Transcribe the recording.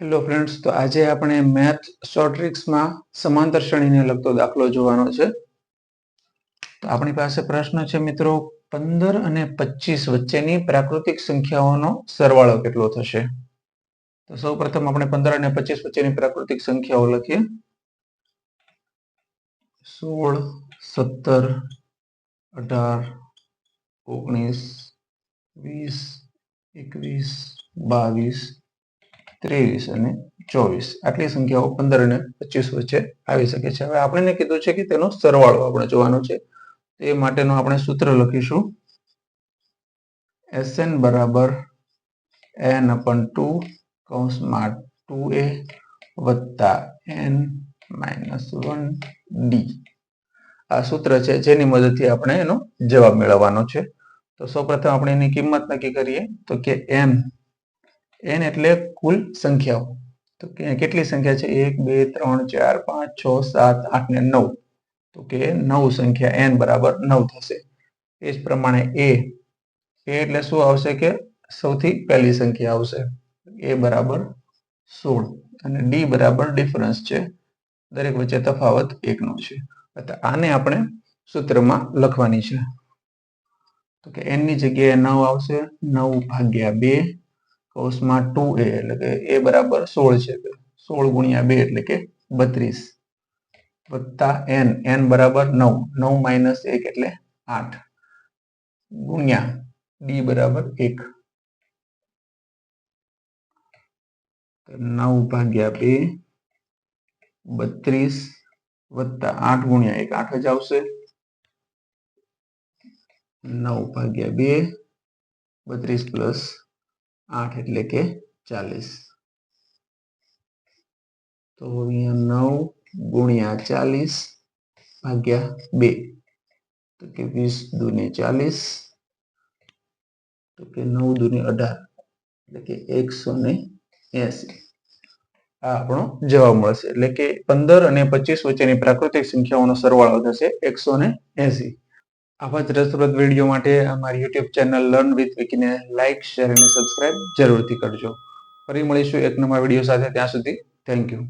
Hello friends તો આજે આપણે મેથ શોર્ટ ટ્રિક્સમાં સમાંતર શ્રેણીને લગતો દાખલો જોવાનો છે. તો આપણી પાસે પ્રશ્ન છે મિત્રો, પંદર અને પચીસ વચ્ચેની પ્રાકૃતિક સંખ્યાઓનો સરવાળો કેટલો થશે? તો સૌ પ્રથમ આપણે પંદર અને પચીસ વચ્ચેની પ્રાકૃતિક સંખ્યાઓ લખીએ. સોળ, સત્તર, અઢાર, ઓગણીસ, વીસ, એકવીસ, બાવીસ ત્રેવીસ અને ચોવીસ. આટલી સંખ્યાઓ પંદર અને પચીસ વચ્ચે આવી શકે છે. હવે આપણને કીધું છે કે તેનો સરવાળો આપણે જોવાનો છે. તે માટેનું આપણે સૂત્ર લખીશું. એસએન બરાબર એન અપન ટુ કૌંસમાં ટુ એ વત્તા એન માઇનસ વન ડી આ સૂત્ર છે જેની મદદથી આપણે એનો જવાબ મેળવવાનો છે. તો સૌપ્રથમ આપણે એની કિંમત નક્કી કરીએ. તો કે એન એન એટલે કુલ સંખ્યાઓ. તો કેટલી સંખ્યા છે? એક, બે, ત્રણ, ચાર, પાંચ, છ, સાત, આઠ ને નવ. તો કે નવ સંખ્યા એન બરાબર નવ થશે. એ જ પ્રમાણે એ એ એટલે શું આવશે કે સૌથી પહેલી સંખ્યા આવશે. એ બરાબર સોળ. અને ડી બરાબર ડિફરન્સ છે. દરેક વચ્ચે તફાવત એકનો છે. આને આપણે સૂત્રમાં લખવાની છે. તો કે એનની જગ્યાએ નવ આવશે. નવ ભાગ્યા બે. કૌંસમાં ટુ એ એટલે કે એ બરાબર સોળ છે સોળ ગુણ્યા બે એટલે કે બત્રીસ. વત્તા એન એન બરાબર નવ. નવ માઇનસ એક એટલે આઠ. ગુણ્યા ડી બરાબર એક. નવ ભાગ્યા બે, બત્રીસ વત્તા આઠ ગુણ્યા એક. આઠ જ આવશે. નવ ભાગ્યા બે, બત્રીસ પ્લસ આઠ એટલે કે ચાલીસ. તો અહીંયા નવ ગુણ્યા ચાલીસ ભાગ્યા બે. તો કે વીસ દુને ચાલીસ. તો કે નવ દુને અઢાર. એટલે કે એકસો ને એસી. આ આપણો જવાબ મળશે. એટલે કે પંદર અને પચીસ વચ્ચેની પ્રાકૃતિક સંખ્યાઓનો સરવાળો થશે એકસો ને એસી. આવા જ રસપ્રદ વીડિયો માટે અમારી યુટ્યુબ ચેનલ લર્ન વિથ વિકીને લાઇક શેર અને સબસ્ક્રાઇબ જરૂરથી કરજો. ફરી મળીશું એક નવા વીડિયો સાથે ત્યાં સુધી. Thank you